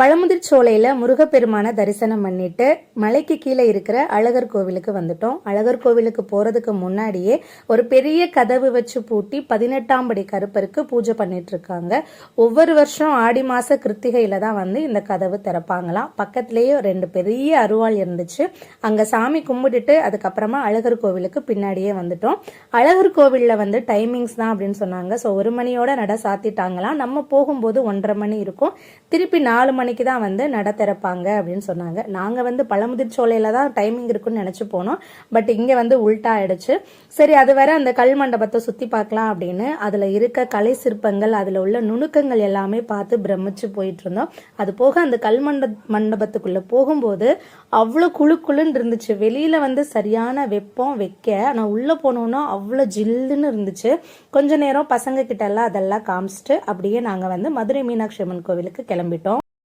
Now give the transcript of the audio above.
பழமுதிர் சோலையில் முருகப்பெருமானை தரிசனம் பண்ணிட்டு மலைக்கு கீழே இருக்கிற அழகர் கோவிலுக்கு வந்துட்டோம். அழகர் கோவிலுக்கு போகிறதுக்கு முன்னாடியே ஒரு பெரிய கதவு வச்சு பூட்டி பதினெட்டாம் படி கருப்பருக்கு பூஜை பண்ணிட்டு இருக்காங்க. ஒவ்வொரு வருஷம் ஆடி மாத கிருத்திகையில் தான் வந்து இந்த கதவு திறப்பாங்களாம். பக்கத்துலேயே ரெண்டு பெரிய அருவாள் இருந்துச்சு. அங்கே சாமி கும்பிட்டுட்டு அதுக்கப்புறமா அழகர் கோவிலுக்கு பின்னாடியே வந்துட்டோம். அழகர் கோவிலில் வந்து டைமிங்ஸ் தான் அப்படின்னு சொன்னாங்க. ஸோ ஒரு மணியோட நட சாத்திட்டாங்களாம். நம்ம போகும்போது ஒன்றரை மணி இருக்கும். திருப்பி நாலு மணி மணிக்கு தான் வந்து நட திறப்பாங்க அப்படின்னு சொன்னாங்க. நாங்கள் வந்து பழமுதிர் சோலையில் தான் டைமிங் இருக்குன்னு நினச்சி போனோம். பட் இங்கே வந்து உல்ட்டா ஆயிடுச்சு சரி அது வரை அந்த கல் மண்டபத்தை சுற்றி பார்க்கலாம் அப்படின்னு. அதில் இருக்க கலை சிற்பங்கள் அதில் உள்ள நுணுக்கங்கள் எல்லாமே பார்த்து பிரமிச்சு போயிட்டு இருந்தோம். அது போக அந்த கல் மண்ட மண்டபத்துக்குள்ளே போகும்போது அவ்வளோ குழு குழுன்னு இருந்துச்சு. வெளியில் வந்து சரியான வெப்பம் வைக்க ஆனால் உள்ளே போனோன்னா அவ்வளோ ஜில்லுன்னு இருந்துச்சு. கொஞ்ச நேரம் பசங்க கிட்ட எல்லாம் அதெல்லாம் காமிச்சிட்டு அப்படியே நாங்கள் வந்து மதுரை மீனாட்சி அம்மன் கோவிலுக்கு கிளம்பிட்டோம்.